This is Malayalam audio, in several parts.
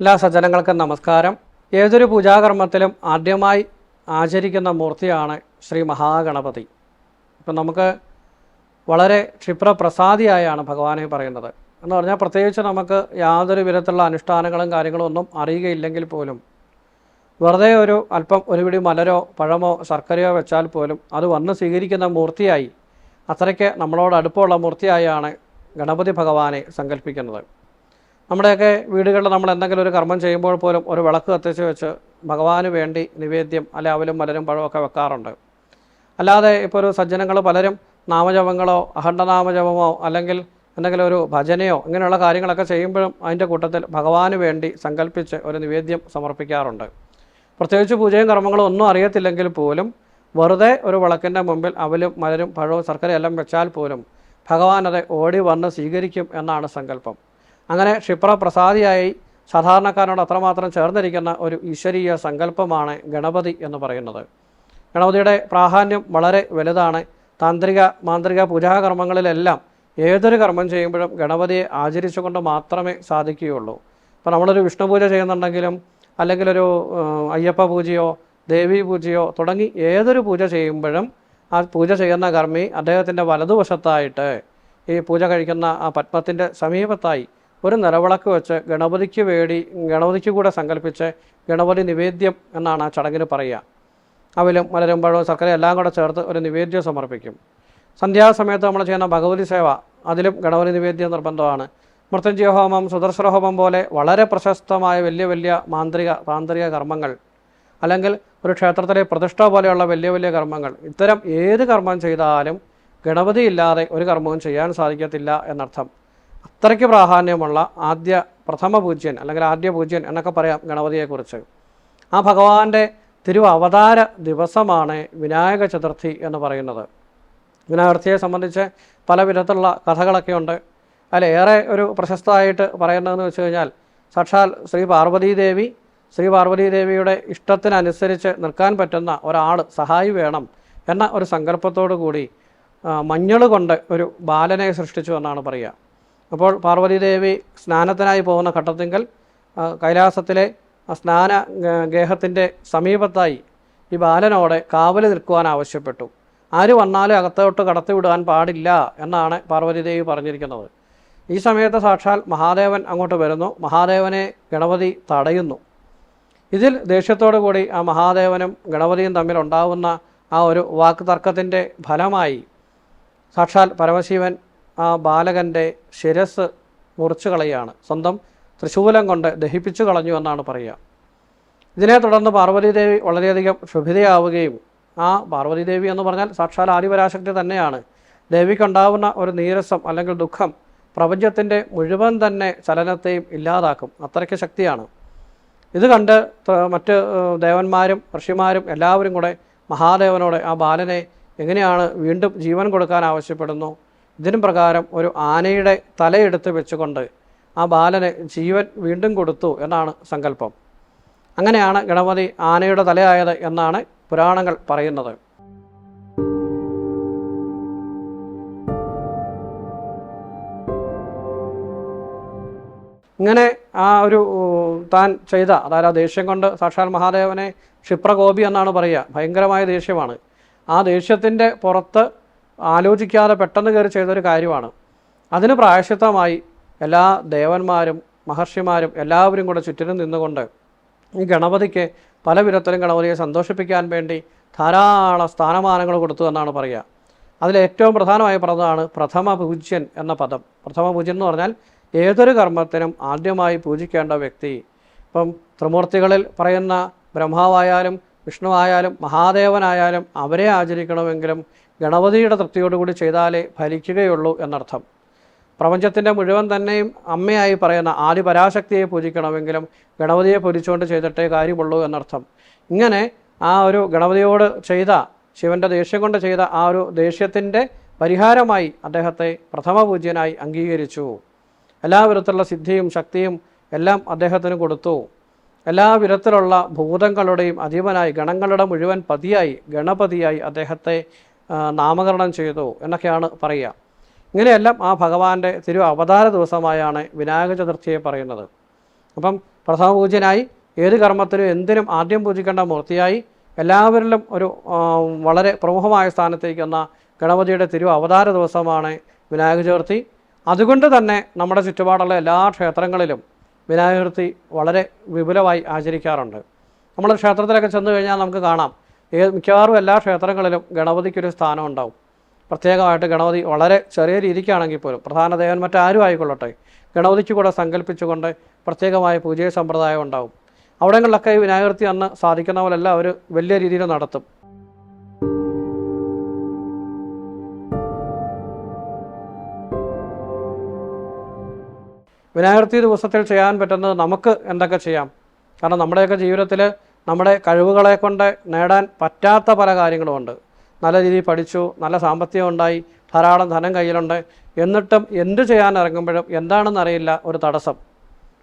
എല്ലാ സജ്ജനങ്ങൾക്കും നമസ്കാരം. ഏതൊരു പൂജാകർമ്മത്തിലും ആദ്യമായി ആചരിക്കുന്ന മൂർത്തിയാണ് ശ്രീ മഹാഗണപതി. ഇപ്പം നമുക്ക് വളരെ ക്ഷിപ്രപ്രസാദിയായാണ് ഭഗവാനെ പറയുന്നത്. എന്ന് പറഞ്ഞാൽ പ്രത്യേകിച്ച് നമുക്ക് യാതൊരു വിധത്തിലുള്ള അനുഷ്ഠാനങ്ങളും കാര്യങ്ങളും ഒന്നും അറിയുകയില്ലെങ്കിൽ പോലും വെറുതെ ഒരു അല്പം ഒരു പിടി മലരോ പഴമോ ശർക്കരയോ വെച്ചാൽ പോലും അത് വന്ന് സ്വീകരിക്കുന്ന മൂർത്തിയായി അത്രയ്ക്ക് നമ്മളോട് അടുപ്പമുള്ള മൂർത്തിയായാണ് ഗണപതി ഭഗവാനെ സങ്കല്പിക്കുന്നത്. നമ്മുടെയൊക്കെ വീടുകളിൽ നമ്മൾ എന്തെങ്കിലും ഒരു കർമ്മം ചെയ്യുമ്പോൾ പോലും ഒരു വിളക്ക് കത്തിച്ച് വെച്ച് ഭഗവാന് വേണ്ടി നിവേദ്യം അല്ലെ അവലും മലരും പഴമൊക്കെ വെക്കാറുണ്ട്. അല്ലാതെ ഇപ്പോൾ ഒരു സജ്ജനങ്ങൾ പലരും നാമജപങ്ങളോ അഖണ്ഡനാമജപമോ അല്ലെങ്കിൽ എന്തെങ്കിലും ഒരു ഭജനയോ ഇങ്ങനെയുള്ള കാര്യങ്ങളൊക്കെ ചെയ്യുമ്പോഴും അതിന്റെ കൂട്ടത്തിൽ ഭഗവാന് വേണ്ടി സങ്കല്പിച്ച് ഒരു നിവേദ്യം സമർപ്പിക്കാറുണ്ട്. പ്രത്യേകിച്ച് പൂജയും കർമ്മങ്ങളും ഒന്നും അറിയത്തില്ലെങ്കിൽ പോലും വെറുതെ ഒരു വിളക്കിന്റെ മുമ്പിൽ അവലും മലരും പഴവും ശർക്കരയെല്ലാം വെച്ചാൽ പോലും ഭഗവാൻ അത് ഓടി വന്ന് സ്വീകരിക്കും എന്നാണ് സങ്കല്പം. അങ്ങനെ ക്ഷിപ്രപ്രസാദിയായി സാധാരണക്കാരനോട് അത്രമാത്രം ചേർന്നിരിക്കുന്ന ഒരു ഈശ്വരീയ സങ്കല്പമാണ് ഗണപതി എന്ന് പറയുന്നത്. ഗണപതിയുടെ പ്രാധാന്യം വളരെ വലുതാണ്. താന്ത്രിക മാന്ത്രിക പൂജാകർമ്മങ്ങളിലെല്ലാം ഏതൊരു കർമ്മം ചെയ്യുമ്പോഴും ഗണപതിയെ ആചരിച്ചുകൊണ്ട് മാത്രമേ സാധിക്കുകയുള്ളൂ. ഇപ്പോൾ നമ്മളൊരു വിഷ്ണു പൂജ ചെയ്യുന്നുണ്ടെങ്കിലും അല്ലെങ്കിൽ ഒരു അയ്യപ്പ പൂജയോ ദേവി പൂജയോ തുടങ്ങി ഏതൊരു പൂജ ചെയ്യുമ്പോഴും ആ പൂജ ചെയ്യുന്ന കർമ്മി അദ്ദേഹത്തിന്റെ വലതുവശത്തായിട്ട് ഈ പൂജ കഴിക്കുന്ന ആ പത്മത്തിന്റെ സമീപത്തായി ഒരു നിലവിളക്ക് വെച്ച് ഗണപതിക്ക് വേണ്ടി ഗണപതിക്ക് കൂടെ സങ്കല്പിച്ച് ഗണപതി നിവേദ്യം എന്നാണ് ആ ചടങ്ങിന് പറയുക. അവലും മലരും പഴവും ശർക്കര എല്ലാം കൂടെ ചേർത്ത് ഒരു നിവേദ്യം സമർപ്പിക്കും. സന്ധ്യാസമയത്ത് നമ്മൾ ചെയ്യുന്ന ഭഗവതി സേവ അതിലും ഗണപതി നിവേദ്യം നിർബന്ധമാണ്. മൃത്യുഞ്ജയ ഹോമം സുദർശന ഹോമം പോലെ വളരെ പ്രശസ്തമായ വലിയ വലിയ മാന്ത്രിക താന്ത്രിക കർമ്മങ്ങൾ അല്ലെങ്കിൽ ഒരു ക്ഷേത്രത്തിലെ പ്രതിഷ്ഠ പോലെയുള്ള വലിയ വലിയ കർമ്മങ്ങൾ. ഇത്തരം ഏത് കർമ്മം ചെയ്താലും ഗണപതി ഇല്ലാതെ ഒരു കർമ്മവും ചെയ്യാൻ സാധിക്കത്തില്ല എന്നർത്ഥം. അത്രയ്ക്ക് പ്രാധാന്യമുള്ള ആദ്യ പ്രഥമ പൂജ്യൻ അല്ലെങ്കിൽ ആദ്യ പൂജ്യൻ എന്നൊക്കെ പറയാം ഗണപതിയെക്കുറിച്ച്. ആ ഭഗവാന്റെ തിരു അവതാര ദിവസമാണ് വിനായക ചതുർത്ഥി എന്ന് പറയുന്നത്. വിനായകർത്തിയെ സംബന്ധിച്ച് പല വിധത്തിലുള്ള കഥകളൊക്കെ ഉണ്ട്. അതിൽ ഏറെ ഒരു പ്രശസ്തമായിട്ട് പറയുന്നതെന്ന് വെച്ച് കഴിഞ്ഞാൽ സാക്ഷാൽ ശ്രീ പാർവതീദേവി ശ്രീ പാർവതീദേവിയുടെ ഇഷ്ടത്തിനനുസരിച്ച് നിൽക്കാൻ പറ്റുന്ന ഒരാൾ സഹായി വേണം എന്ന ഒരു സങ്കല്പത്തോടു കൂടി മഞ്ഞൾ കൊണ്ട് ഒരു ബാലനെ സൃഷ്ടിച്ചു എന്നാണ് പറയുക. അപ്പോൾ പാർവതീദേവി സ്നാനത്തിനായി പോകുന്ന ഘട്ടത്തിങ്കൽ കൈലാസത്തിലെ സ്നാന ഗേഹത്തിന്റെ സമീപത്തായി ഈ ബാലനോടെ കാവൽ നിൽക്കുവാൻ ആവശ്യപ്പെട്ടു. ആര് വന്നാലും അകത്തോട്ട് കടത്തിവിടാൻ പാടില്ല എന്നാണ് പാർവതി ദേവി പറഞ്ഞിരിക്കുന്നത്. ഈ സമയത്ത് സാക്ഷാൽ മഹാദേവൻ അങ്ങോട്ട് വരുന്നു. മഹാദേവനെ ഗണപതി തടയുന്നു. ഇതിൽ ദേഷ്യത്തോടു കൂടി ആ മഹാദേവനും ഗണപതിയും തമ്മിൽ ഉണ്ടാവുന്ന ആ ഒരു വാക്ക് തർക്കത്തിന്റെ ഫലമായി സാക്ഷാൽ പരമശിവൻ ആ ബാലകന്റെ ശിരസ് മുറിച്ചു കളയാണ്. സ്വന്തം തൃശൂലം കൊണ്ട് ദഹിപ്പിച്ചു കളഞ്ഞു എന്നാണ് പറയുക. ഇതിനെ തുടർന്ന് പാർവതീദേവി വളരെയധികം ക്ഷുഭിതയാവുകയും ആ പാർവതീദേവി എന്ന് പറഞ്ഞാൽ സാക്ഷാൽ ആദിപരാശക്തി തന്നെയാണ്. ദേവിക്കുണ്ടാവുന്ന ഒരു നീരസം അല്ലെങ്കിൽ ദുഃഖം പ്രപഞ്ചത്തിന്റെ മുഴുവൻ തന്നെ ചലനത്തെയും ഇല്ലാതാക്കും. അത്രയ്ക്ക് ശക്തിയാണ്. ഇത് കണ്ട് മറ്റ് ദേവന്മാരും ഋഷിമാരും എല്ലാവരും കൂടെ മഹാദേവനോട് ആ ബാലനെ എങ്ങനെയാണ് വീണ്ടും ജീവൻ കൊടുക്കാൻ ആവശ്യപ്പെടുന്നു? ഇതിനും പ്രകാരം ഒരു ആനയുടെ തലയെടുത്ത് വെച്ചുകൊണ്ട് ആ ബാലന് ജീവൻ വീണ്ടും കൊടുത്തു എന്നാണ് സങ്കല്പം. അങ്ങനെയാണ് ഗണപതി ആനയുടെ തലയായത് എന്നാണ് പുരാണങ്ങൾ പറയുന്നത്. ഇങ്ങനെ ആ ഒരു താൻ ചെയ്ത അതായത് ആ ദേഷ്യം കൊണ്ട് സാക്ഷാൽ മഹാദേവനെ ക്ഷിപ്രകോപി എന്നാണ് പറയുക. ഭയങ്കരമായ ദേഷ്യമാണ്. ആ ദേഷ്യത്തിന്റെ പുറത്ത് ആലോചിക്കാതെ പെട്ടെന്ന് കയറി ചെയ്തൊരു കാര്യമാണ്. അതിന് പ്രായശിത്തമായി എല്ലാ ദേവന്മാരും മഹർഷിമാരും എല്ലാവരും കൂടെ ചുറ്റിനും നിന്നുകൊണ്ട് ഈ ഗണപതിക്ക് പല വിധത്തിലും ഗണപതിയെ സന്തോഷിപ്പിക്കാൻ വേണ്ടി ധാരാളം സ്ഥാനമാനങ്ങൾ കൊടുത്തു എന്നാണ് പറയുക. അതിലേറ്റവും പ്രധാനമായി പറഞ്ഞതാണ് പ്രഥമ പൂജ്യൻ എന്ന പദം. പ്രഥമ പൂജ്യൻ എന്ന് പറഞ്ഞാൽ ഏതൊരു കർമ്മത്തിനും ആദ്യമായി പൂജിക്കേണ്ട വ്യക്തി. ഇപ്പം ത്രിമൂർത്തികളിൽ പറയുന്ന ബ്രഹ്മാവായാലും വിഷ്ണു ആയാലും മഹാദേവനായാലും അവരെ ആചരിക്കണമെങ്കിലും ഗണപതിയുടെ തൃപ്തിയോടുകൂടി ചെയ്താലേ ഫലിക്കുകയുള്ളൂ എന്നർത്ഥം. പ്രപഞ്ചത്തിന്റെ മുഴുവൻ തന്നെയും അമ്മയായി പറയുന്ന ആദി പരാശക്തിയെ പൂജിക്കണമെങ്കിലും ഗണപതിയെ പൂജിച്ചുകൊണ്ട് ചെയ്തിട്ടേ കാര്യമുള്ളൂ എന്നർത്ഥം. ഇങ്ങനെ ആ ഒരു ഗണപതിയോട് ചെയ്ത ശിവന്റെ ദേഷ്യം കൊണ്ട് ചെയ്ത ആ ഒരു ദേഷ്യത്തിന്റെ പരിഹാരമായി അദ്ദേഹത്തെ പ്രഥമ പൂജ്യനായി അംഗീകരിച്ചു. എല്ലാ വിധത്തിലുള്ള സിദ്ധിയും ശക്തിയും എല്ലാം അദ്ദേഹത്തിന് കൊടുത്തു. എല്ലാ വിധത്തിലുള്ള ഭൂതങ്ങളുടെയും അധിപനായി ഗണങ്ങളുടെ മുഴുവൻ പതിയായി ഗണപതിയായി അദ്ദേഹത്തെ നാമകരണം ചെയ്തു എന്നൊക്കെയാണ് പറയുക. ഇങ്ങനെയെല്ലാം ആ ഭഗവാന്റെ തിരു അവതാര ദിവസമായാണ് വിനായക ചതുർത്ഥിയെ പറയുന്നത്. അപ്പം പ്രഥമ പൂജ്യനായി ഏത് കർമ്മത്തിനും എന്തിനും ആദ്യം പൂജിക്കേണ്ട മൂർത്തിയായി എല്ലാവരിലും ഒരു വളരെ പ്രമുഖമായ സ്ഥാനത്തേക്ക് വന്ന ഗണപതിയുടെ തിരു അവതാര ദിവസമാണ് വിനായക ചതുർത്ഥി. അതുകൊണ്ട് തന്നെ നമ്മുടെ ചുറ്റുപാടുള്ള എല്ലാ ക്ഷേത്രങ്ങളിലും വിനായക ചതുർത്ഥി വളരെ വിപുലമായി ആചരിക്കാറുണ്ട്. നമ്മൾ ക്ഷേത്രത്തിലൊക്കെ ചെന്ന് കഴിഞ്ഞാൽ നമുക്ക് കാണാം. ഏ മിക്കവാറും എല്ലാ ക്ഷേത്രങ്ങളിലും ഗണപതിക്കൊരു സ്ഥാനം ഉണ്ടാവും. പ്രത്യേകമായിട്ട് ഗണപതി വളരെ ചെറിയ രീതിക്കാണെങ്കിൽ പോലും പ്രധാന ദേവൻ മറ്റാരും ആയിക്കൊള്ളട്ടെ ഗണപതിക്ക് കൂടെ സങ്കല്പിച്ചുകൊണ്ട് പ്രത്യേകമായ പൂജയ സമ്പ്രദായം ഉണ്ടാവും. അവിടങ്ങളിലൊക്കെ ഈ വിനായകർത്തി അന്ന് സാധിക്കുന്ന പോലെല്ലാം അവർ വലിയ രീതിയിൽ നടത്തും. വിനായകർത്തി ദിവസത്തിൽ ചെയ്യാൻ പറ്റുന്നത് നമുക്ക് എന്തൊക്കെ ചെയ്യാം? കാരണം നമ്മുടെയൊക്കെ ജീവിതത്തിൽ നമ്മുടെ കഴിവുകളെ കൊണ്ട് നേടാൻ പറ്റാത്ത പല കാര്യങ്ങളുമുണ്ട്. നല്ല രീതിയിൽ പഠിച്ചു നല്ല സാമ്പത്തികം ഉണ്ടായി ധാരാളം ധനം കയ്യിലുണ്ട്. എന്നിട്ടും എന്ത് ചെയ്യാൻ ഇറങ്ങുമ്പോഴും എന്താണെന്ന് അറിയില്ല ഒരു തടസ്സം.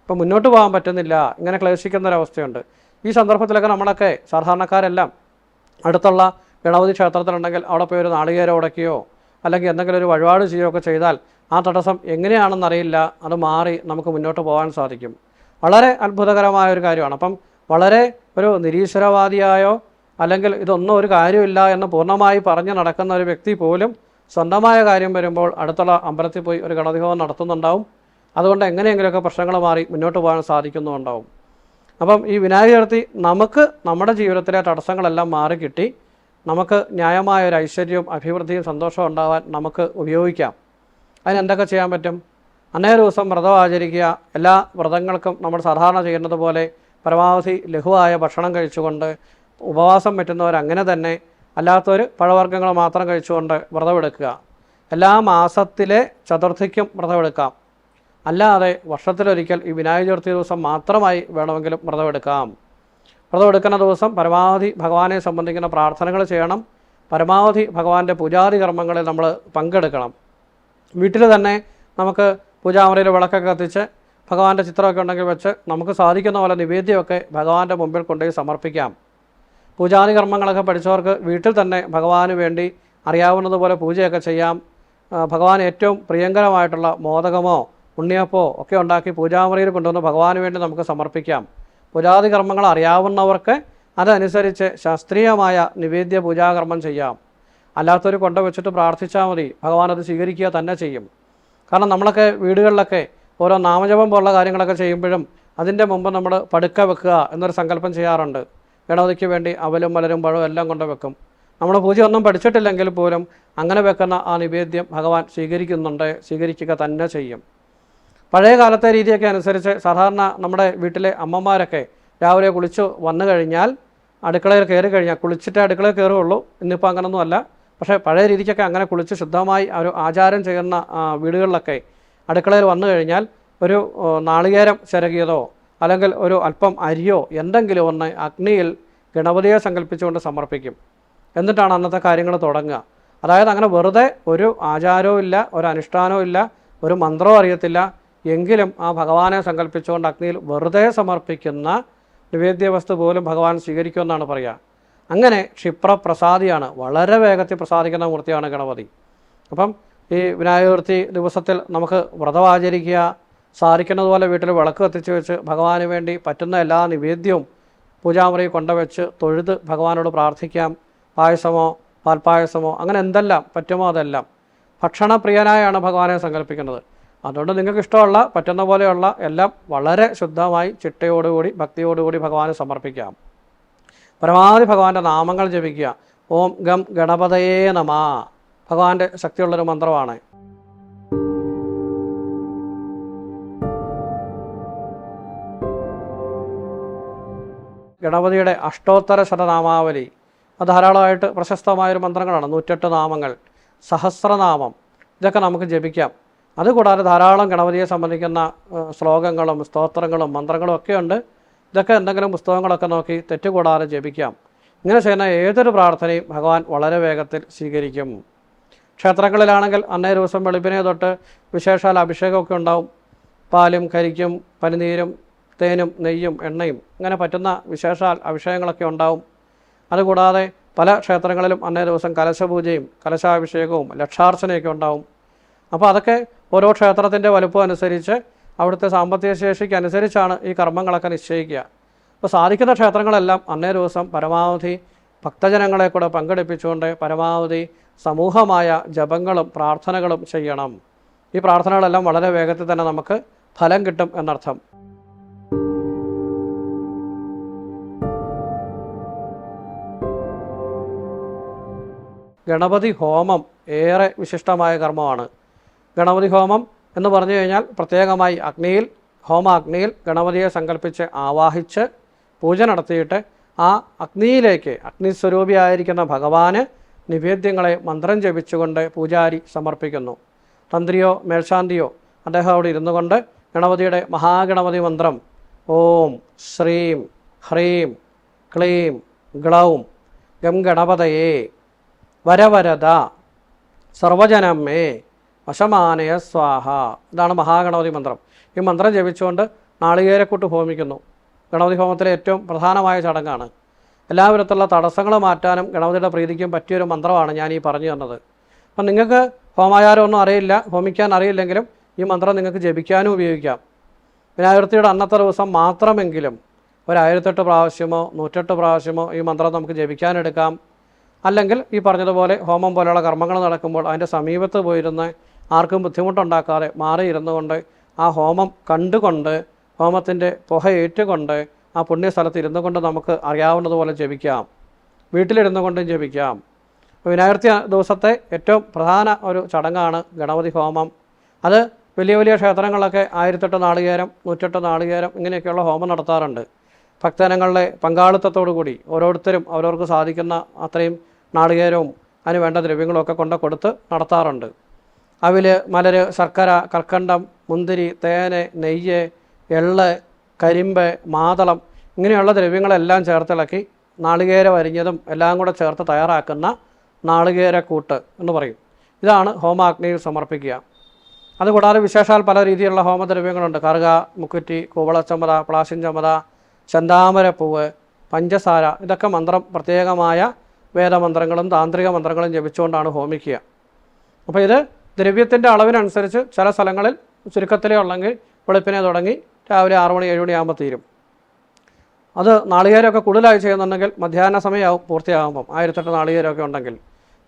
ഇപ്പം മുന്നോട്ട് പോകാൻ പറ്റുന്നില്ല ഇങ്ങനെ ക്ലേശിക്കുന്ന ഒരവസ്ഥയുണ്ട് ഈ സന്ദർഭത്തിലൊക്കെ നമ്മളൊക്കെ സാധാരണക്കാരെല്ലാം അടുത്തുള്ള ഗണപതി ക്ഷേത്രത്തിലുണ്ടെങ്കിൽ അവിടെ പോയി ഒരു നാളികേരം ഉടക്കുകയോ അല്ലെങ്കിൽ എന്തെങ്കിലും ഒരു വഴിപാട് ചെയ്യുകയൊക്കെ ചെയ്താൽ ആ തടസ്സം എങ്ങനെയാണെന്നറിയില്ല അത് മാറി നമുക്ക് മുന്നോട്ട് പോകാൻ സാധിക്കും. വളരെ അത്ഭുതകരമായ ഒരു കാര്യമാണ്. അപ്പം വളരെ ഒരു നിരീശ്വരവാദിയായോ അല്ലെങ്കിൽ ഇതൊന്നും ഒരു കാര്യമില്ല എന്ന് പൂർണമായി പറഞ്ഞ് നടക്കുന്ന ഒരു വ്യക്തി പോലും സ്വന്തമായ കാര്യം വരുമ്പോൾ അടുത്തുള്ള അമ്പലത്തിൽ പോയി ഒരു ഗണതിഭവം നടത്തുന്നുണ്ടാവും. അതുകൊണ്ട് എങ്ങനെയെങ്കിലുമൊക്കെ പ്രശ്നങ്ങൾ മാറി മുന്നോട്ട് പോകാൻ സാധിക്കുന്നുണ്ടാവും അപ്പം ഈ വിനായക ചതുർത്ഥി നമുക്ക് നമ്മുടെ ജീവിതത്തിലെ തടസ്സങ്ങളെല്ലാം മാറി കിട്ടി നമുക്ക് ന്യായമായ ഒരു ഐശ്വര്യവും അഭിവൃദ്ധിയും സന്തോഷവും ഉണ്ടാവാൻ നമുക്ക് ഉപയോഗിക്കാം. അതിനെന്തൊക്കെ ചെയ്യാൻ പറ്റും? അന്നേ ദിവസം വ്രതം ആചരിക്കുക. എല്ലാ വ്രതങ്ങൾക്കും നമ്മൾ സാധാരണ ചെയ്യുന്നത് പോലെ പരമാവധി ലഘുവായ ഭക്ഷണം കഴിച്ചുകൊണ്ട് ഉപവാസം പറ്റുന്നവർ അങ്ങനെ തന്നെ അല്ലാത്തവർ പഴവർഗങ്ങൾ മാത്രം കഴിച്ചുകൊണ്ട് വ്രതമെടുക്കുക. എല്ലാ മാസത്തിലെ ചതുർത്ഥിക്കും വ്രതമെടുക്കാം. അല്ലാതെ വർഷത്തിലൊരിക്കൽ ഈ വിനായക ചതുർത്ഥി ദിവസം മാത്രമായി വേണമെങ്കിലും വ്രതമെടുക്കാം. വ്രതമെടുക്കുന്ന ദിവസം പരമാവധി ഭഗവാനെ സംബന്ധിക്കുന്ന പ്രാർത്ഥനകൾ ചെയ്യണം. പരമാവധി ഭഗവാന്റെ പൂജാതി കർമ്മങ്ങളിൽ നമ്മൾ പങ്കെടുക്കണം. വീട്ടിൽ തന്നെ നമുക്ക് പൂജാമുറിയിൽ വിളക്കൊക്കെ കത്തിച്ച് ഭഗവാന്റെ ചിത്രമൊക്കെ ഉണ്ടെങ്കിൽ വെച്ച് നമുക്ക് സാധിക്കുന്ന പോലെ നിവേദ്യമൊക്കെ ഭഗവാന്റെ മുമ്പിൽ കൊണ്ടുപോയി സമർപ്പിക്കാം. പൂജാതി കർമ്മങ്ങളൊക്കെ പഠിച്ചവർക്ക് വീട്ടിൽ തന്നെ ഭഗവാന് വേണ്ടി അറിയാവുന്നതുപോലെ പൂജയൊക്കെ ചെയ്യാം. ഭഗവാൻ ഏറ്റവും പ്രിയങ്കരമായിട്ടുള്ള മോദകമോ ഉണ്ണിയപ്പോ ഒക്കെ ഉണ്ടാക്കി പൂജാമുറിയിൽ കൊണ്ടുവന്ന് ഭഗവാന് വേണ്ടി നമുക്ക് സമർപ്പിക്കാം. പൂജാതി കർമ്മങ്ങൾ അറിയാവുന്നവർക്ക് അതനുസരിച്ച് ശാസ്ത്രീയമായ നിവേദ്യ പൂജാകർമ്മം ചെയ്യാം. അല്ലാത്തവർ കൊണ്ട വെച്ചിട്ട് പ്രാർത്ഥിച്ചാൽ മതി. ഭഗവാൻ അത് സ്വീകരിക്കുക തന്നെ ചെയ്യും. കാരണം നമ്മളൊക്കെ വീടുകളിലൊക്കെ ഓരോ നാമജപം പോലുള്ള കാര്യങ്ങളൊക്കെ ചെയ്യുമ്പോഴും അതിന്റെ മുമ്പ് നമ്മൾ പടുക്ക വെക്കുക എന്നൊരു സങ്കല്പം ചെയ്യാറുണ്ട്. ഗണപതിക്ക് വേണ്ടി അവലും മലരും പഴവും എല്ലാം കൊണ്ട് വെക്കും. നമ്മൾ ഒന്നും പഠിച്ചിട്ടില്ലെങ്കിൽ പോലും അങ്ങനെ വെക്കുന്ന ആ നിവേദ്യം ഭഗവാൻ സ്വീകരിക്കുന്നുണ്ട് സ്വീകരിക്കുക തന്നെ ചെയ്യും. പഴയ കാലത്തെ രീതിയൊക്കെ അനുസരിച്ച് സാധാരണ നമ്മുടെ വീട്ടിലെ അമ്മമാരൊക്കെ രാവിലെ കുളിച്ച് വന്നു കഴിഞ്ഞാൽ അടുക്കളയിൽ കയറി കഴിഞ്ഞാൽ കുളിച്ചിട്ട് അടുക്കളയിൽ കയറുകയുള്ളൂ. ഇന്നിപ്പോൾ അങ്ങനൊന്നും അല്ല. പക്ഷേ പഴയ രീതിക്കൊക്കെ അങ്ങനെ കുളിച്ച് ശുദ്ധമായി ഒരു ആചാരം ചെയ്യുന്ന വീടുകളിലൊക്കെ അടുക്കളയിൽ വന്നു കഴിഞ്ഞാൽ ഒരു നാളികേരം ചിരകിയതോ അല്ലെങ്കിൽ ഒരു അല്പം അരിയോ എന്തെങ്കിലും ഒന്ന് അഗ്നിയിൽ ഗണപതിയെ സങ്കല്പിച്ചുകൊണ്ട് സമർപ്പിക്കും. എന്നിട്ടാണ് അന്നത്തെ കാര്യങ്ങൾ തുടങ്ങുക. അതായത് അങ്ങനെ വെറുതെ ഒരു ആചാരവും ഇല്ല ഒരു അനുഷ്ഠാനവും ഇല്ല ഒരു മന്ത്രവും അറിയത്തില്ല. എങ്കിലും ആ ഭഗവാനെ സങ്കല്പിച്ചുകൊണ്ട് അഗ്നിയിൽ വെറുതെ സമർപ്പിക്കുന്ന നിവേദ്യ വസ്തു പോലും ഭഗവാൻ സ്വീകരിക്കുമെന്നാണ് പറയുക. അങ്ങനെ ക്ഷിപ്രപ്രസാദിയാണ് വളരെ വേഗത്തിൽ പ്രസാദിക്കുന്ന മൂർത്തിയാണ് ഗണപതി. അപ്പം ഈ വിനായക ചതുർത്ഥി ദിവസത്തിൽ നമുക്ക് വ്രതം ആചരിക്കുക സാധിക്കുന്നതുപോലെ വീട്ടിൽ വിളക്ക് കത്തിച്ച് വെച്ച് ഭഗവാന് വേണ്ടി പറ്റുന്ന എല്ലാ നിവേദ്യവും പൂജാമുറി കൊണ്ടുവച്ച് തൊഴുത് ഭഗവാനോട് പ്രാർത്ഥിക്കാം. പായസമോ പാൽപ്പായസമോ അങ്ങനെ എന്തെല്ലാം പറ്റുമോ അതെല്ലാം ഭക്ഷണപ്രിയനായാണ് ഭഗവാനെ സങ്കല്പിക്കുന്നത്. അതുകൊണ്ട് നിങ്ങൾക്ക് ഇഷ്ടമുള്ള പറ്റുന്ന പോലെയുള്ള എല്ലാം വളരെ ശുദ്ധമായി ചിട്ടയോടുകൂടി ഭക്തിയോടുകൂടി ഭഗവാന് സമർപ്പിക്കാം. പരമാവധി ഭഗവാന്റെ നാമങ്ങൾ ജപിക്കുക. ഓം ഗം ഗണപതയേ നമ. ഭഗവാന്റെ ശക്തിയുള്ളൊരു മന്ത്രമാണ്. ഗണപതിയുടെ അഷ്ടോത്തര ശതനാമാവലി. അത് ധാരാളമായിട്ട് പ്രശസ്തമായൊരു മന്ത്രങ്ങളാണ്. നൂറ്റെട്ട് നാമങ്ങൾ. സഹസ്രനാമം. ഇതൊക്കെ നമുക്ക് ജപിക്കാം. അതുകൂടാതെ ധാരാളം ഗണപതിയെ സംബന്ധിക്കുന്ന ശ്ലോകങ്ങളും സ്തോത്രങ്ങളും മന്ത്രങ്ങളും ഒക്കെ ഉണ്ട് ഇതൊക്കെ എന്തെങ്കിലും പുസ്തകങ്ങളൊക്കെ നോക്കി തെറ്റുകൂടാതെ ജപിക്കാം. ഇങ്ങനെ ചെയ്യുന്ന ഏതൊരു പ്രാർത്ഥനയും ഭഗവാൻ വളരെ വേഗത്തിൽ സ്വീകരിക്കും. ക്ഷേത്രങ്ങളിലാണെങ്കിൽ അന്നേ ദിവസം വെളുപ്പിനെ തൊട്ട് വിശേഷാൽ അഭിഷേകമൊക്കെ ഉണ്ടാവും. പാലും കരിക്കും പനിനീരും തേനും നെയ്യും എണ്ണയും ഇങ്ങനെ പറ്റുന്ന വിശേഷാൽ അഭിഷേകങ്ങളൊക്കെ ഉണ്ടാവും. അതുകൂടാതെ പല ക്ഷേത്രങ്ങളിലും അന്നേ ദിവസം കലശപൂജയും കലശാഭിഷേകവും ലക്ഷാർച്ചനയൊക്കെ ഉണ്ടാവും. അപ്പോൾ അതൊക്കെ ഓരോ ക്ഷേത്രത്തിന്റെ വലുപ്പം അനുസരിച്ച് അവിടുത്തെ സാമ്പത്തിക ശേഷിക്ക് അനുസരിച്ചാണ് ഈ കർമ്മങ്ങളൊക്കെ നിശ്ചയിക്കുക. അപ്പോൾ സാധിക്കുന്ന ക്ഷേത്രങ്ങളെല്ലാം അന്നേ ദിവസം പരമാവധി ഭക്തജനങ്ങളെ കൂടെ പങ്കെടുപ്പിച്ചുകൊണ്ട് പരമാവധി സമൂഹമായ ജപങ്ങളും പ്രാർത്ഥനകളും ചെയ്യണം. ഈ പ്രാർത്ഥനകളെല്ലാം വളരെ വേഗത്തിൽ തന്നെ നമുക്ക് ഫലം കിട്ടും എന്നർത്ഥം. ഗണപതി ഹോമം ഏറെ വിശിഷ്ടമായ കർമ്മമാണ്. ഗണപതി ഹോമം എന്ന് പറഞ്ഞു കഴിഞ്ഞാൽ പ്രത്യേകമായി അഗ്നിയിൽ ഹോമ അഗ്നിയിൽ ഗണപതിയെ സങ്കല്പിച്ച് ആവാഹിച്ച് പൂജ നടത്തിയിട്ട് ആ അഗ്നിയിലേക്ക് അഗ്നിസ്വരൂപിയായിരിക്കുന്ന ഭഗവാന് നിവേദ്യങ്ങളെ മന്ത്രം ജപിച്ചുകൊണ്ട് പൂജാരി സമർപ്പിക്കുന്നു. തന്ത്രിയോ മേൽശാന്തിയോ അദ്ദേഹം അവിടെ ഇരുന്നു കൊണ്ട് ഗണപതിയുടെ മഹാഗണപതി മന്ത്രം ഓം ശ്രീം ഹ്രീം ക്ലീം ഗ്ലൗം ഗം ഗണപതയേ വരവരത സർവജനമ്മേ വശമാനയ സ്വാഹ. ഇതാണ് മഹാഗണപതി മന്ത്രം. ഈ മന്ത്രം ജപിച്ചുകൊണ്ട് നാളികേരക്കൂട്ട് ഹോമിക്കുന്നു. ഗണപതി ഹോമത്തിലെ ഏറ്റവും പ്രധാനമായ ചടങ്ങാണ്. എല്ലാവിധത്തിലുള്ള തടസ്സങ്ങൾ മാറ്റാനും ഗണപതിയുടെ പ്രീതിക്കും പറ്റിയൊരു മന്ത്രമാണ് ഞാൻ ഈ പറഞ്ഞു തന്നത്. അപ്പം നിങ്ങൾക്ക് ഹോമാചാരമൊന്നും അറിയില്ല ഹോമിക്കാൻ അറിയില്ലെങ്കിലും ഈ മന്ത്രം നിങ്ങൾക്ക് ജപിക്കാനും ഉപയോഗിക്കാം. വിനായകൃതിയുടെ അന്നത്തെ ദിവസം മാത്രമെങ്കിലും ഒരു ആയിരത്തെട്ട് പ്രാവശ്യമോ നൂറ്റെട്ട് പ്രാവശ്യമോ ഈ മന്ത്രം നമുക്ക് ജപിക്കാനെടുക്കാം അല്ലെങ്കിൽ ഈ പറഞ്ഞതുപോലെ ഹോമം പോലെയുള്ള കർമ്മങ്ങൾ നടക്കുമ്പോൾ അതിന്റെ സമീപത്ത് പോയിരുന്ന് ആർക്കും ബുദ്ധിമുട്ടുണ്ടാക്കാതെ മാറി ഇരുന്നു കൊണ്ട് ആ ഹോമം കണ്ടുകൊണ്ട് ഹോമത്തിന്റെ പുക ഏറ്റുകൊണ്ട് ആ പുണ്യസ്ഥലത്ത് ഇരുന്നു കൊണ്ട് നമുക്ക് അറിയാവുന്നതുപോലെ ജപിക്കാം. വീട്ടിലിരുന്നു കൊണ്ടും ജപിക്കാം. വിനായകർത്തി ദിവസത്തെ ഏറ്റവും പ്രധാന ഒരു ചടങ്ങാണ് ഗണപതി ഹോമം. അത് വലിയ വലിയ ക്ഷേത്രങ്ങളൊക്കെ ആയിരത്തെട്ട് നാളികേരം നൂറ്റെട്ട് നാളികേരം ഇങ്ങനെയൊക്കെയുള്ള ഹോമം നടത്താറുണ്ട്. ഭക്തജനങ്ങളുടെ പങ്കാളിത്തത്തോടു കൂടി ഓരോരുത്തരും അവരവർക്ക് സാധിക്കുന്ന അത്രയും നാളികേരവും അതിന് വേണ്ട ദ്രവ്യങ്ങളൊക്കെ കൊണ്ട് കൊടുത്ത് നടത്താറുണ്ട്. അവിൽ മലര് ശർക്കര കർക്കണ്ടം മുന്തിരി തേന് നെയ്യ് എള്ള് കരിമ്പ് മാതളം ഇങ്ങനെയുള്ള ദ്രവ്യങ്ങളെല്ലാം ചേർത്തിളക്കി നാളികേര വരിഞ്ഞതും എല്ലാം കൂടെ ചേർത്ത് തയ്യാറാക്കുന്ന നാളികേരക്കൂട്ട് എന്ന് പറയും. ഇതാണ് ഹോമാഗ്നിയിൽ സമർപ്പിക്കുക. അതുകൂടാതെ വിശേഷാൽ പല രീതിയിലുള്ള ഹോമദ്രവ്യങ്ങളുണ്ട്. കറുക മുക്കുറ്റി കൂവളച്ചമത പ്ലാശിൻ ചമത ചെന്താമരപ്പൂവ് പഞ്ചസാര ഇതൊക്കെ മന്ത്രം പ്രത്യേകമായ വേദമന്ത്രങ്ങളും താന്ത്രിക മന്ത്രങ്ങളും ജപിച്ചുകൊണ്ടാണ് ഹോമിക്കുക. അപ്പോൾ ഇത് ദ്രവ്യത്തിന്റെ അളവിനനുസരിച്ച് ചില സ്ഥലങ്ങളിൽ ചുരുക്കത്തിലേ ഉള്ളെങ്കിൽ വെളുപ്പിനെ തുടങ്ങി രാവിലെ ആറ് മണി ഏഴ് മണിയാകുമ്പോൾ തീരും. അത് നാളികേരമൊക്കെ കൂടുതലായി ചെയ്യുന്നുണ്ടെങ്കിൽ മധ്യാഹ്ന സമയമാവും പൂർത്തിയാകുമ്പം ആയിരത്തെട്ട് നാളികേരമൊക്കെ ഉണ്ടെങ്കിൽ.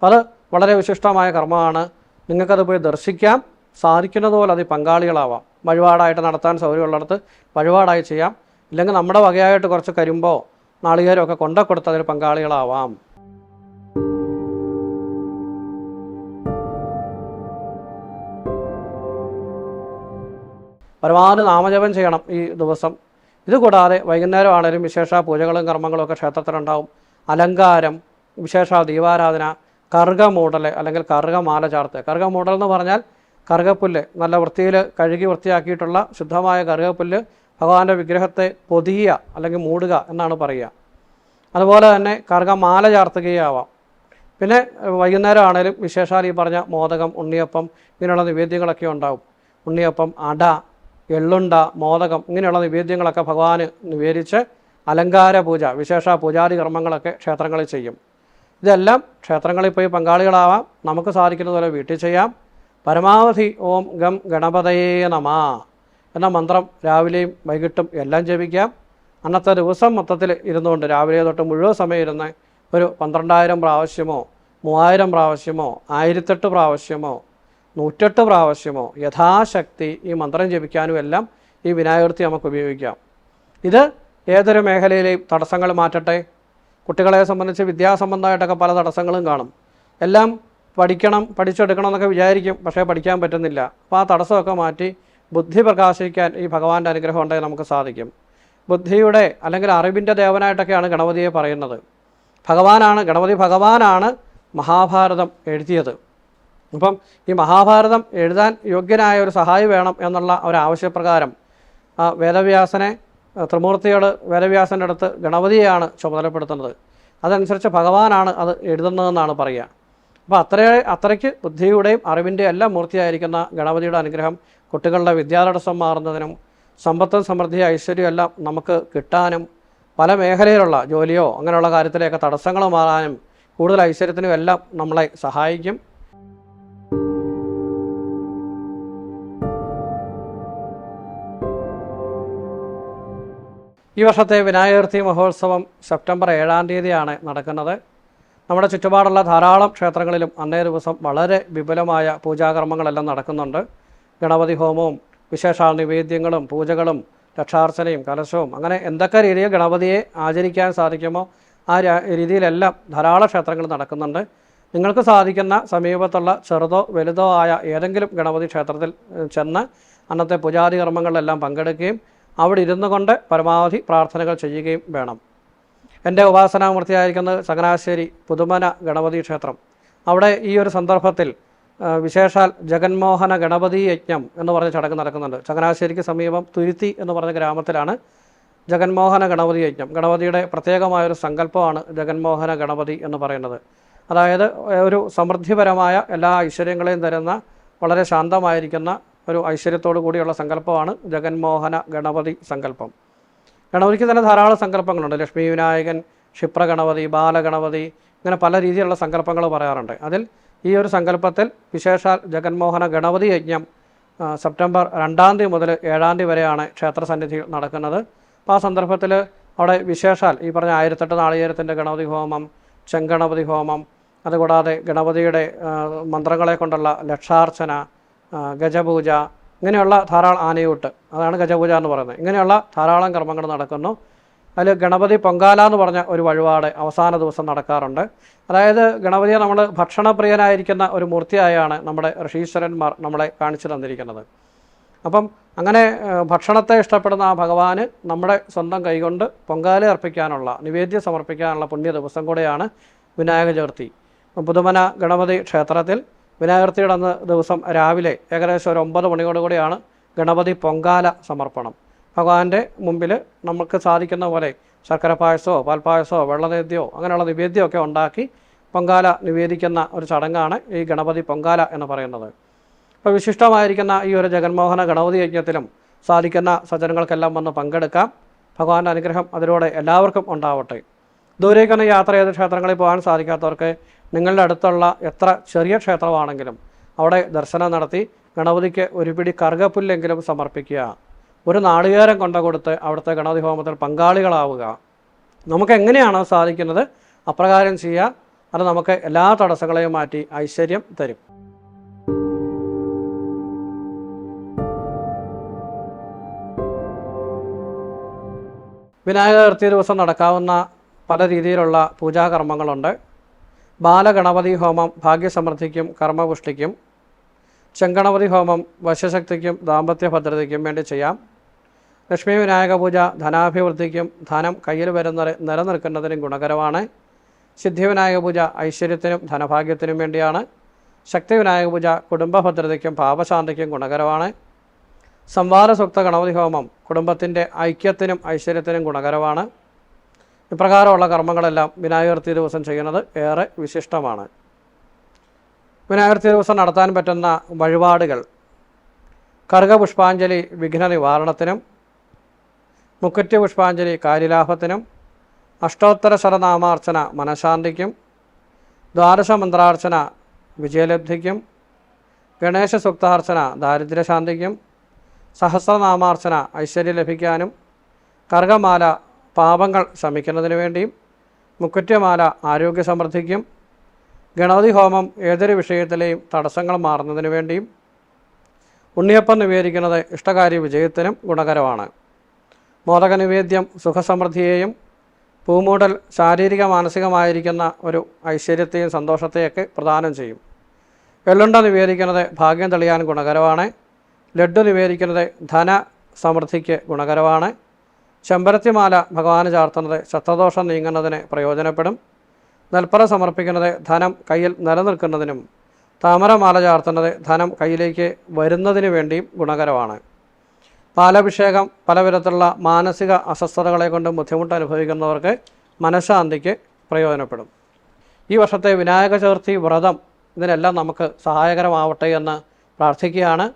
അത് വളരെ വിശിഷ്ടമായ കർമ്മമാണ്. നിങ്ങൾക്കത് പോയി ദർശിക്കാം. സാധിക്കുന്നത് പോലെ അതിൽ പങ്കാളികളാവാം. വഴിപാടായിട്ട് നടത്താൻ സൗകര്യമുള്ളിടത്ത് വഴിപാടായി ചെയ്യാം. ഇല്ലെങ്കിൽ നമ്മുടെ വകയായിട്ട് കുറച്ച് കരിമ്പോ നാളികേരമൊക്കെ കൊണ്ടക്കൊടുത്ത് അതിൽ പങ്കാളികളാവാം. പരമാവധി നാമജപം ചെയ്യണം ഈ ദിവസം. ഇതുകൂടാതെ വൈകുന്നേരം ആണെങ്കിലും വിശേഷ പൂജകളും കർമ്മങ്ങളും ഒക്കെ ക്ഷേത്രത്തിലുണ്ടാവും. അലങ്കാരം വിശേഷ ദീപാരാധന കറുകമൂടൽ അല്ലെങ്കിൽ കറുകമാല ചാർത്ത്. കറുകമൂടൽ എന്ന് പറഞ്ഞാൽ കറുകപ്പുല്ല് നല്ല വൃത്തിയിൽ കഴുകി വൃത്തിയാക്കിയിട്ടുള്ള ശുദ്ധമായ കറുകപ്പുല്ല് ഭഗവാന്റെ വിഗ്രഹത്തെ പൊതിയുക അല്ലെങ്കിൽ മൂടുക എന്നാണ് പറയുക. അതുപോലെ തന്നെ കറുകമാല ചാർത്തുകയാവാം. പിന്നെ വൈകുന്നേരം ആണെങ്കിലും വിശേഷാൽ ഈ പറഞ്ഞ മോദകം ഉണ്ണിയപ്പം ഇങ്ങനെയുള്ള നിവേദ്യങ്ങളൊക്കെ ഉണ്ടാവും. ഉണ്ണിയപ്പം അട എള്ളുണ്ട മോദകം ഇങ്ങനെയുള്ള നിവേദ്യങ്ങളൊക്കെ ഭഗവാന് നിവേദിച്ച് അലങ്കാര പൂജ വിശേഷ പൂജാതി കർമ്മങ്ങളൊക്കെ ക്ഷേത്രങ്ങളിൽ ചെയ്യും. ഇതെല്ലാം ക്ഷേത്രങ്ങളിൽ പോയി പങ്കാളികളാവാം. നമുക്ക് സാധിക്കുന്നതുപോലെ വീട്ടിൽ ചെയ്യാം. പരമാവധി ഓം ഗം ഗണപതയേ നമ എന്ന മന്ത്രം രാവിലെയും വൈകിട്ടും എല്ലാം ജപിക്കാം. അന്നത്തെ ദിവസം മൊത്തത്തിൽ ഇരുന്നുകൊണ്ട് രാവിലെ തൊട്ട് മുഴുവൻ സമയം ഇരുന്ന് ഒരു പന്ത്രണ്ടായിരം പ്രാവശ്യമോ മൂവായിരം പ്രാവശ്യമോ ആയിരത്തെട്ട് പ്രാവശ്യമോ നൂറ്റെട്ട് പ്രാവശ്യമോ യഥാശക്തി ഈ മന്ത്രം ജപിക്കാനും എല്ലാം ഈ വിനായകർത്തി നമുക്ക് ഉപയോഗിക്കാം. ഇത് ഏതൊരു മേഖലയിലെയും തടസ്സങ്ങൾ മാറ്റട്ടെ. കുട്ടികളെ സംബന്ധിച്ച് വിദ്യാസംബന്ധമായിട്ടൊക്കെ പല തടസ്സങ്ങളും കാണും. എല്ലാം പഠിക്കണം പഠിച്ചെടുക്കണം എന്നൊക്കെ വിചാരിക്കും പക്ഷേ പഠിക്കാൻ പറ്റുന്നില്ല. അപ്പോൾ ആ തടസ്സമൊക്കെ മാറ്റി ബുദ്ധി പ്രകാശിക്കാൻ ഈ ഭഗവാന്റെ അനുഗ്രഹം ഉണ്ടെങ്കിൽ നമുക്ക് സാധിക്കും. ബുദ്ധിയുടെ അല്ലെങ്കിൽ അറിവിന്റെ ദേവനായിട്ടൊക്കെയാണ് ഗണപതിയെ പറയുന്നത്. ഭഗവാനാണ് ഗണപതി ഭഗവാനാണ് മഹാഭാരതം എഴുതിയത്. അപ്പം ഈ മഹാഭാരതം എഴുതാൻ യോഗ്യനായ ഒരു സഹായി വേണം എന്നുള്ള ഒരു ആവശ്യപ്രകാരം വേദവ്യാസനെ ത്രിമൂർത്തികൾ വേദവ്യാസന്റെ അടുത്ത് ഗണപതിയെയാണ് ചുമതലപ്പെടുത്തുന്നത്. അതനുസരിച്ച് ഭഗവാനാണ് അത് എഴുതുന്നതെന്നാണ് പറയുക. അപ്പോൾ അത്ര അത്രയ്ക്ക് ബുദ്ധിയുടെയും അറിവിന്റെയും എല്ലാം മൂർത്തിയായിരിക്കുന്ന ഗണപതിയുടെ അനുഗ്രഹം കുട്ടികളുടെ വിദ്യാതടസ്സം മാറുന്നതിനും സമ്പത്തും സമൃദ്ധി ഐശ്വര്യം എല്ലാം നമുക്ക് കിട്ടാനും പല മേഖലയിലുള്ള ജോലിയോ അങ്ങനെയുള്ള കാര്യത്തിലെയൊക്കെ തടസ്സങ്ങൾ മാറാനും കൂടുതൽ ഐശ്വര്യത്തിനും എല്ലാം നമ്മളെ സഹായിക്കും. ഈ വർഷത്തെ വിനായകർത്തി മഹോത്സവം സെപ്റ്റംബർ ഏഴാം തീയതിയാണ് നടക്കുന്നത്. നമ്മുടെ ചുറ്റുപാടുള്ള ധാരാളം ക്ഷേത്രങ്ങളിലും അന്നേ ദിവസം വളരെ വിപുലമായ പൂജാകർമ്മങ്ങളെല്ലാം നടക്കുന്നുണ്ട്. ഗണപതി ഹോമവും വിശേഷാൽ നിവേദ്യങ്ങളും പൂജകളും രക്ഷാർച്ചനയും കലശവും അങ്ങനെ എന്തൊക്കെ രീതിയിൽ ഗണപതിയെ ആചരിക്കാൻ സാധിക്കുമോ ആ രീതിയിലെല്ലാം ധാരാളം ക്ഷേത്രങ്ങൾ നടക്കുന്നുണ്ട്. നിങ്ങൾക്ക് സാധിക്കുന്ന സമീപത്തുള്ള ചെറുതോ വലുതോ ആയ ഏതെങ്കിലും ഗണപതി ക്ഷേത്രത്തിൽ ചെന്ന് അന്നത്തെ പൂജാതി കർമ്മങ്ങളിലെല്ലാം പങ്കെടുക്കുകയും അവിടെ ഇരുന്നു കൊണ്ട് പരമാവധി പ്രാർത്ഥനകൾ ചെയ്യുകയും വേണം. എന്റെ ഉപാസനാമൂർത്തിയായിരിക്കുന്നത് ചങ്ങനാശ്ശേരി പുതുമന ഗണപതി ക്ഷേത്രം. അവിടെ ഈ ഒരു സന്ദർഭത്തിൽ വിശേഷാൽ ജഗന്മോഹന ഗണപതി യജ്ഞം എന്ന് പറഞ്ഞ ചടങ്ങ് നടക്കുന്നുണ്ട്. ചങ്ങനാശ്ശേരിക്ക് സമീപം തുരുത്തി എന്ന് പറഞ്ഞ ഗ്രാമത്തിലാണ് ജഗന്മോഹന ഗണപതി യജ്ഞം. ഗണപതിയുടെ പ്രത്യേകമായൊരു സങ്കല്പമാണ് ജഗന്മോഹന ഗണപതി എന്ന് പറയുന്നത്. അതായത് ഒരു സമൃദ്ധിപരമായ എല്ലാ ഐശ്വര്യങ്ങളെയും തരുന്ന വളരെ ശാന്തമായിരിക്കുന്ന ഒരു ഐശ്വര്യത്തോടു കൂടിയുള്ള സങ്കല്പമാണ് ജഗന്മോഹന ഗണപതി സങ്കല്പം. ഗണപതിക്ക് തന്നെ ധാരാളം സങ്കല്പങ്ങളുണ്ട്. ലക്ഷ്മി വിനായകൻ ക്ഷിപ്രഗണപതി ബാലഗണപതി ഇങ്ങനെ പല രീതിയിലുള്ള സങ്കല്പങ്ങൾ പറയാറുണ്ട്. അതിൽ ഈ ഒരു സങ്കല്പത്തിൽ വിശേഷാൽ ജഗന്മോഹന ഗണപതി യജ്ഞം സെപ്റ്റംബർ രണ്ടാം തീയതി മുതൽ ഏഴാം തീയതി വരെയാണ് ക്ഷേത്ര ക്ഷേത്രസന്നിധിയിൽ നടക്കുന്നത്. അപ്പോൾ ആ സന്ദർഭത്തിൽ അവിടെ വിശേഷാൽ ഈ പറഞ്ഞ ആയിരത്തെട്ട് നാളികേരത്തിന്റെ ഗണപതി ഹോമം ചെങ്കണപതി ഹോമം അതുകൂടാതെ ഗണപതിയുടെ മന്ത്രങ്ങളെ കൊണ്ടുള്ള ലക്ഷാർച്ചന ഗജപൂജ ഇങ്ങനെയുള്ള ധാരാളം ആനയൂട്ട്. അതാണ് ഗജപൂജ എന്ന് പറയുന്നത്. ഇങ്ങനെയുള്ള ധാരാളം കർമ്മങ്ങൾ നടക്കുന്നു. അതിൽ ഗണപതി പൊങ്കാല എന്ന് പറഞ്ഞ ഒരു വഴിപാട് അവസാന ദിവസം നടക്കാറുണ്ട്. അതായത് ഗണപതിയെ നമ്മൾ ഭക്ഷണപ്രിയനായിരിക്കുന്ന ഒരു മൂർത്തിയായാണ് നമ്മുടെ ഋഷീശ്വരന്മാർ നമ്മളെ കാണിച്ചു തന്നിരിക്കുന്നത്. അപ്പം അങ്ങനെ ഭക്ഷണത്തെ ഇഷ്ടപ്പെടുന്ന ആ ഭഗവാൻ നമ്മുടെ സ്വന്തം കൈകൊണ്ട് പൊങ്കാല അർപ്പിക്കാനുള്ള നിവേദ്യം സമർപ്പിക്കാനുള്ള പുണ്യ ദിവസം കൂടെയാണ് വിനായക ചതുർത്ഥി. പുതുമന ഗണപതി ക്ഷേത്രത്തിൽ വിനായക ചതുർത്ഥിയുടെ അന്ന് ദിവസം രാവിലെ ഏകദേശം ഒരു ഒമ്പത് മണിയോടുകൂടിയാണ് ഗണപതി പൊങ്കാല സമർപ്പണം. ഭഗവാന്റെ മുമ്പിൽ നമുക്ക് സാധിക്കുന്ന പോലെ ശർക്കര പായസമോ പാൽപ്പായസമോ വെള്ളനേദ്യമോ അങ്ങനെയുള്ള നിവേദ്യമൊക്കെ ഉണ്ടാക്കി പൊങ്കാല നിവേദിക്കുന്ന ഒരു ചടങ്ങാണ് ഈ ഗണപതി പൊങ്കാല എന്ന് പറയുന്നത്. അപ്പോൾ വിശിഷ്ടമായിരിക്കുന്ന ഈ ഒരു ജഗന്മോഹന ഗണപതി യജ്ഞത്തിലും സാധിക്കുന്ന സജ്ജനങ്ങൾക്കെല്ലാം വന്ന് പങ്കെടുക്കാം. ഭഗവാന്റെ അനുഗ്രഹം അതിലൂടെ എല്ലാവർക്കും ഉണ്ടാവട്ടെ. ദൂരേക്കൊന്ന് യാത്ര ചെയ്ത് ക്ഷേത്രങ്ങളിൽ പോകാൻ സാധിക്കാത്തവർക്ക് നിങ്ങളുടെ അടുത്തുള്ള എത്ര ചെറിയ ക്ഷേത്രമാണെങ്കിലും അവിടെ ദർശനം നടത്തി ഗണപതിക്ക് ഒരു പിടി കറുകപ്പുല്ലെങ്കിലും സമർപ്പിക്കുക. ഒരു നാളികേരം കൊണ്ട കൊടുത്ത് അവിടുത്തെ ഗണപതി ഹോമത്തിൽ പങ്കാളികളാവുക. നമുക്ക് എങ്ങനെയാണോ സാധിക്കുന്നത് അപ്രകാരം ചെയ്യുക. അത് നമുക്ക് എല്ലാ തടസ്സങ്ങളെയും മാറ്റി ഐശ്വര്യം തരും. വിനായക ദിവസം നടക്കാവുന്ന പല രീതിയിലുള്ള പൂജാകർമ്മങ്ങളുണ്ട്. ബാലഗണപതി ഹോമം ഭാഗ്യസമൃദ്ധിക്കും കർമ്മപുഷ്ടിക്കും. ചെങ്കണപതി ഹോമം വശ്യശക്തിക്കും ദാമ്പത്യ ഭദ്രതയ്ക്കും വേണ്ടി ചെയ്യാം. ലക്ഷ്മി വിനായക പൂജ ധനാഭിവൃദ്ധിക്കും ധനം കയ്യിൽ വരുന്ന നിലനിൽക്കുന്നതിനും ഗുണകരമാണ്. സിദ്ധി വിനായക പൂജ ഐശ്വര്യത്തിനും ധനഭാഗ്യത്തിനും വേണ്ടിയാണ്. ശക്തി വിനായക പൂജ കുടുംബ ഭദ്രതയ്ക്കും പാപശാന്തിക്കും ഗുണകരമാണ്. സംവാര സൂക്ത ഗണപതി ഹോമം കുടുംബത്തിന്റെ ഐക്യത്തിനും ഐശ്വര്യത്തിനും ഗുണകരമാണ്. ഇപ്രകാരമുള്ള കർമ്മങ്ങളെല്ലാം വിനായകർത്തി ദിവസം ചെയ്യുന്നത് ഏറെ വിശിഷ്ടമാണ്. വിനായകർത്തി ദിവസം നടത്താൻ പറ്റുന്ന വഴിപാടുകൾ. കർഗപുഷ്പാഞ്ജലി പുഷ്പാഞ്ജലി വിഘ്ന നിവാരണത്തിനും മുക്കുറ്റ പുഷ്പാഞ്ജലി കാര്യലാഭത്തിനും അഷ്ടോത്തര ശരനാമാർച്ചന മനഃശാന്തിക്കും ദ്വാദശ മന്ത്രാർച്ചന വിജയലബ്ധിക്കും ഗണേശ സുക്താർച്ചന ദാരിദ്ര്യശാന്തിക്കും സഹസ്രനാമാർച്ചന ഐശ്വര്യം ലഭിക്കാനും കർഗമാല പാപങ്ങൾ ശമിക്കുന്നതിന് വേണ്ടിയും മുക്കുറ്റമാല ആരോഗ്യ സമൃദ്ധിക്കും ഗണപതി ഹോമം ഏതൊരു വിഷയത്തിലെയും തടസ്സങ്ങൾ മാറുന്നതിന് വേണ്ടിയും ഉണ്ണിയപ്പം നിവേദിക്കുന്നത് ഇഷ്ടകാര്യ വിജയത്തിനും ഗുണകരമാണ്. മോദക നിവേദ്യം സുഖസമൃദ്ധിയെയും പൂമൂടൽ ശാരീരിക മാനസികമായിരിക്കുന്ന ഒരു ഐശ്വര്യത്തെയും സന്തോഷത്തെയൊക്കെ പ്രദാനം ചെയ്യും. എള്ളുണ്ട നിവേദിക്കുന്നത് ഭാഗ്യം തെളിയാൻ ഗുണകരമാണ്. ലഡ്ഡു നിവേദിക്കുന്നത് ധന സമൃദ്ധിക്ക് ഗുണകരമാണ്. ചെമ്പരത്തിമാല ഭഗവാന് ചാർത്തുന്നത് ശത്രുദോഷം നീങ്ങുന്നതിന് പ്രയോജനപ്പെടും. നെൽപ്പറ സമർപ്പിക്കുന്നത് ധനം കയ്യിൽ നിലനിൽക്കുന്നതിനും താമരമാല ചാർത്തുന്നത് ധനം കയ്യിലേക്ക് വരുന്നതിന് വേണ്ടിയും ഗുണകരമാണ്. പാലഭിഷേകം പല വിധത്തിലുള്ള മാനസിക അസ്വസ്ഥതകളെ കൊണ്ട് ബുദ്ധിമുട്ട് അനുഭവിക്കുന്നവർക്ക് മനഃശാന്തിക്ക് പ്രയോജനപ്പെടും. ഈ വർഷത്തെ വിനായക ചതുർത്ഥി വ്രതം ഇതിനെല്ലാം നമുക്ക് സഹായകരമാവട്ടെ എന്ന് പ്രാർത്ഥിക്കുകയാണ്.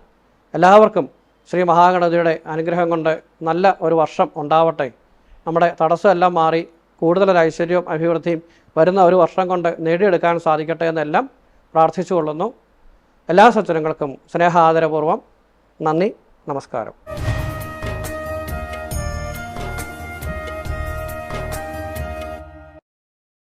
എല്ലാവർക്കും ശ്രീ മഹാഗണപതിയുടെ അനുഗ്രഹം കൊണ്ട് നല്ല ഒരു വർഷം ഉണ്ടാവട്ടെ. നമ്മുടെ തടസ്സമെല്ലാം മാറി കൂടുതലൊരു ഐശ്വര്യവും അഭിവൃദ്ധിയും വരുന്ന ഒരു വർഷം കൊണ്ട് നേടിയെടുക്കാൻ സാധിക്കട്ടെ എന്നെല്ലാം പ്രാർത്ഥിച്ചുകൊള്ളുന്നു. എല്ലാ സജ്ജനങ്ങൾക്കും സ്നേഹാദരപൂർവം നന്ദി നമസ്കാരം.